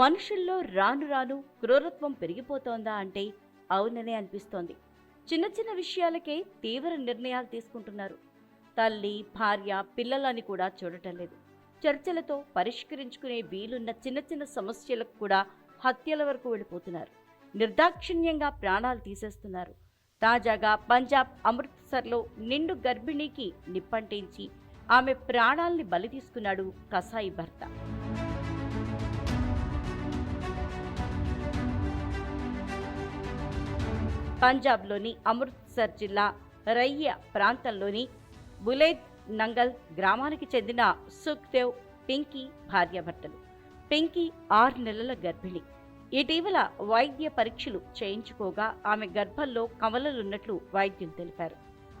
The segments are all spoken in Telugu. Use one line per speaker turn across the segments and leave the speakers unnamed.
మనుషుల్లో రాను రాను క్రూరత్వం పెరిగిపోతోందా అంటే అవుననే అనిపిస్తోంది. చిన్న చిన్న విషయాలకే తీవ్ర నిర్ణయాలు తీసుకుంటున్నారు. తల్లి భార్య పిల్లలని కూడా చూడటం లేదు. చర్చలతో పరిష్కరించుకునే వీలున్న చిన్న చిన్న సమస్యలకు కూడా హత్యల వరకు వెళ్ళిపోతున్నారు. నిర్దాక్షిణ్యంగా ప్రాణాలు తీసేస్తున్నారు. తాజాగా పంజాబ్ అమృత్సర్లో నిండు గర్భిణీకి నిప్పంటించి ఆమె ప్రాణాల్ని బలి తీసుకున్నాడు కసాయి భర్త. పంజాబ్లోని అమృత్సర్ జిల్లా రయ్య ప్రాంతంలోని బులేద్ నంగల్ గ్రామానికి చెందిన సుఖ్దేవ్ పింకీ భార్యాభర్తలు పింకీ ఆరు నెలల గర్భిణి. ఇటీవల వైద్య పరీక్షలు చేయించుకోగా ఆమె గర్భంలో కమలలున్నట్లు వైద్యులు తెలిపారు.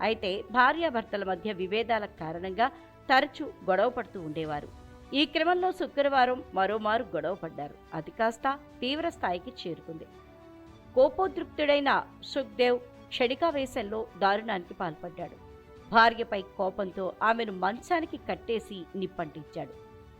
అయితే భార్యాభర్తల మధ్య విభేదాల కారణంగా తరచూ గొడవ పడుతూ ఉండేవారు. ఈ క్రమంలో శుక్రవారం మరోమారు గొడవ పడ్డారు. అది కాస్త తీవ్ర స్థాయికి చేరుకుంది. కోపోద్రిక్తుడైన సుఖ్దేవ్ క్షణికావేశంలో దారుణానికి పాల్పడ్డాడు. భార్యపై కోపంతో ఆమెను మంచానికి కట్టేసి నిప్పంటించాడు.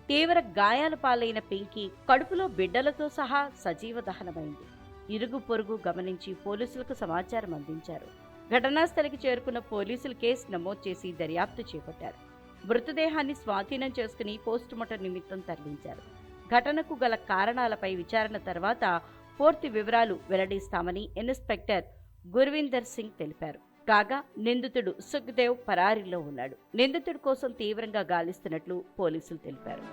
తీవ్ర గాయాల పాలైన పింకీ కడుపులో బిడ్డలతో సహా సజీవ దహనమైంది. ఇరుగు పొరుగు గమనించి పోలీసులకు సమాచారం అందించారు. ఘటనాస్థలికి చేరుకున్న పోలీసులు కేసు నమోదు చేసి దర్యాప్తు చేపట్టారు. మృతదేహాన్ని స్వాధీనం చేసుకుని పోస్టుమార్టం నిమిత్తం తరలించారు. ఘటనకు గల కారణాలపై విచారణ తర్వాత పూర్తి వివరాలు వెల్లడిస్తామని ఇన్స్పెక్టర్ గుర్విందర్ సింగ్ తెలిపారు. కాగా నిందితుడు సుఖ్దేవ్ పరారీలో ఉన్నాడు. నిందితుడి కోసం తీవ్రంగా గాలిస్తున్నట్లు పోలీసులు తెలిపారు.